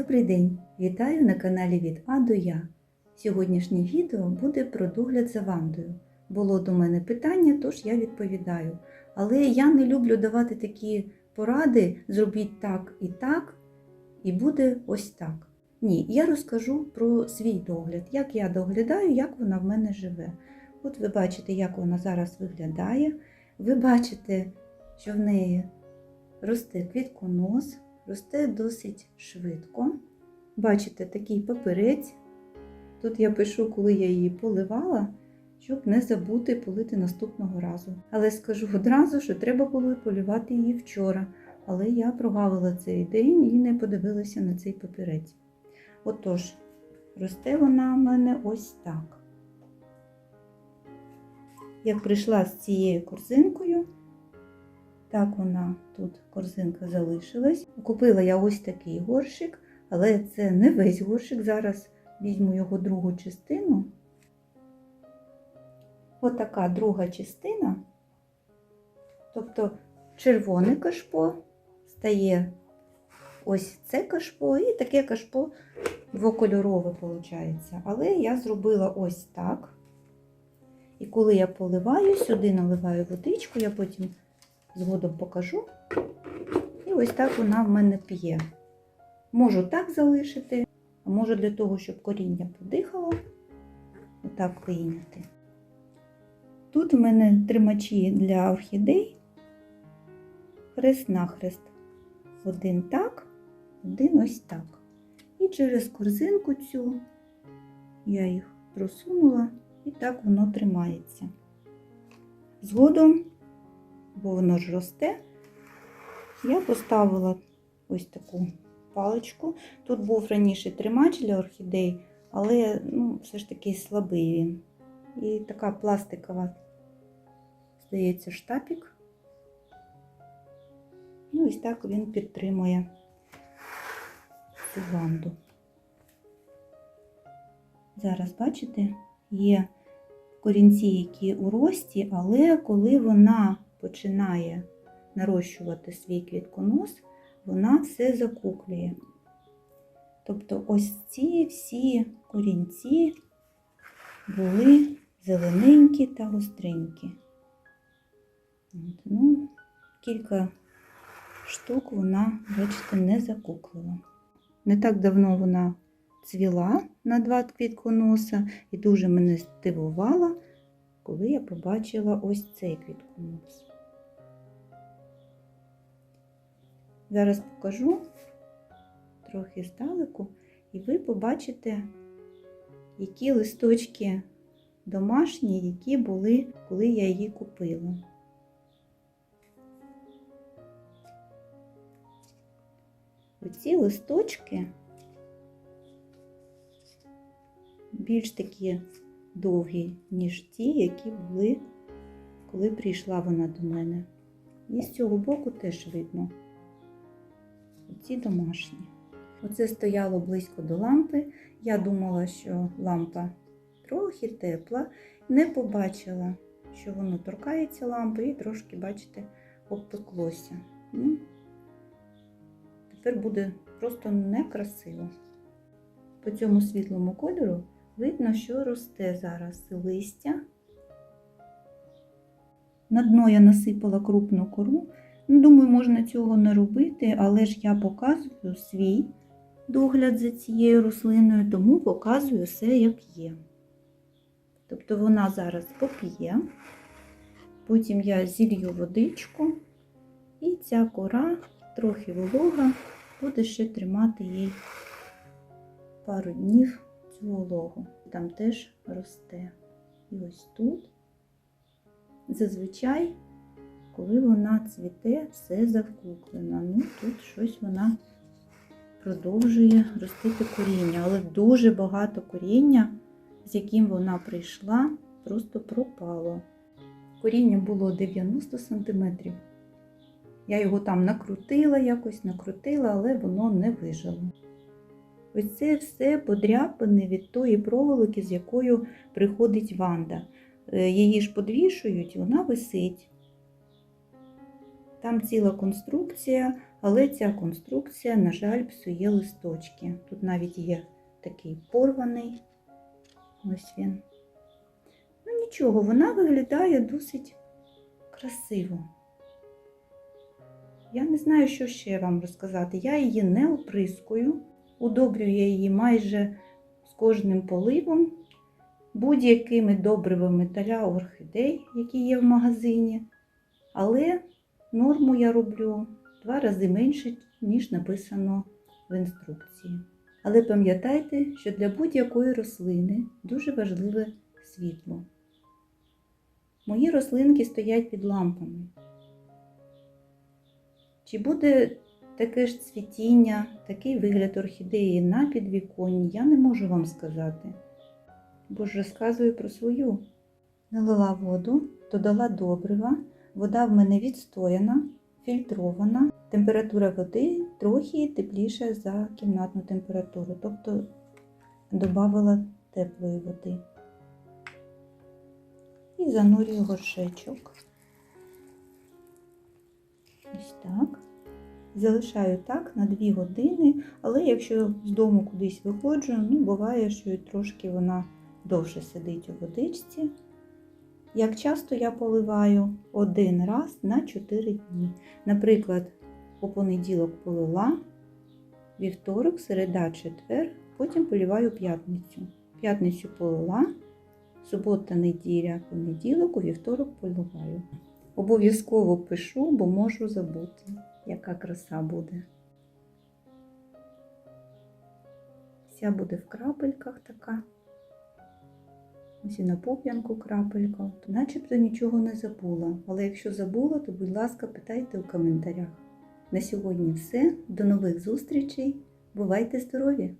Добрий день! Вітаю на каналі від А до Я. Сьогоднішнє відео буде про догляд за Вандою. Було до мене питання, тож я відповідаю. Але я не люблю давати такі поради, зробіть так і так, і буде ось так. Ні, я розкажу про свій догляд, як я доглядаю, як вона в мене живе. От ви бачите, як вона зараз виглядає. Ви бачите, що в неї росте квітконос, росте досить швидко. Бачите, такий папірець. Тут я пишу, коли я її поливала, щоб не забути полити наступного разу. Але скажу одразу, що треба було полювати її вчора. Але я прогавила цей день і не подивилася на цей папірець. Отож, росте вона в мене ось так. Як прийшла з цією корзинкою, так вона тут корзинка залишилась. Купила я ось такий горщик, але це не весь горщик. Зараз візьму його другу частину. Отака друга частина. Тобто червоне кашпо стає ось це кашпо і таке кашпо двокольорове виходить. Але я зробила ось так. І коли я поливаю, сюди наливаю водичку, я потім згодом покажу. І ось так вона в мене п'є. Можу так залишити, а можу для того, щоб коріння подихало, отак вийняти. Тут в мене тримачі для орхідей, хрест-нахрест. Один так, один ось так. І через корзинку цю я їх просунула, і так воно тримається. Згодом бо воно ж росте. Я поставила ось таку паличку. Тут був раніше тримач для орхідей, але ну, все ж таки слабий він. І така пластикова, здається, штапік. Ну, ось так він підтримує цю ванду. Зараз, бачите, є корінці, які у рості, але коли вона починає нарощувати свій квітконос, вона все закуклює. Тобто ось ці всі корінці були зелененькі та гостренькі. От, ну, Кілька штук вона, бачите, не закуклила. Не так давно вона цвіла на два квітконоса і дуже мене здивувала, коли я побачила ось цей квітконос. Зараз покажу трохи здалеку, і ви побачите, які листочки домашні, які були, коли я її купила. Оці листочки більш такі довгі, ніж ті, які були, коли прийшла вона до мене. І з цього боку теж видно ці домашні. Оце стояло близько до лампи. Я думала, що лампа трохи тепла, не побачила, що воно торкається лампи, і трошки, бачите, обпеклося. Ну, Тепер буде просто некрасиво. По цьому світлому кольору видно, що росте зараз листя. На дно я насипала крупну кору. Ну, Думаю, можна цього не робити, але ж я показую свій догляд за цією рослиною, тому показую все, як є. Тобто вона зараз поп'є, потім я зілью водичку, і ця кора трохи волога, буде ще тримати їй пару днів цю вологу. Там теж росте. І ось тут. Зазвичай коли вона цвіте, все завкуклено. Ну, тут щось вона продовжує ростити коріння, але дуже багато коріння, з яким вона прийшла, просто пропало. Коріння було 90 см. Я його там накрутила, якось накрутила, але воно не вижило. Ось це все подряпини від тої проволоки, з якою приходить ванда. Е, її ж подвішують, вона висить. Там ціла конструкція, Але ця конструкція, на жаль, псує листочки. Тут навіть є такий порваний. Ось він. Ну нічого, вона виглядає досить красиво. Я не знаю, що ще вам розказати. Я її не оприскую, удобрюю я її майже з кожним поливом, будь-якими добривами таля орхідей, які є в магазині. Але норму я роблю два рази менше, ніж написано в інструкції. Але пам'ятайте, що для будь-якої рослини дуже важливе світло. Мої рослинки стоять під лампами. Чи буде таке ж цвітіння, такий вигляд орхідеї на підвіконні, я не можу вам сказати, бо ж розказую про свою. Налила воду, додала добрива, вода в мене відстояна, фільтрована. Температура води трохи тепліша за кімнатну температуру, тобто додавала теплої води. І занурюю горшечок. Ось так. Залишаю так на 2 години, але якщо з дому кудись виходжу, ну буває, що і трошки вона довше сидить у водичці. Як часто я поливаю один раз на 4 дні. Наприклад, у понеділок полила, вівторок, середа, четвер, потім поліваю п'ятницю. П'ятницю полила, субота, неділя, понеділок, у вівторок поливаю. Обов'язково пишу, бо можу забути, яка краса буде. Вся буде в крапельках така. Ось і на поп'янку крапелька. То начебто нічого не забула. Але якщо забула, то будь ласка, питайте у коментарях. На сьогодні все. До нових зустрічей. Бувайте здорові!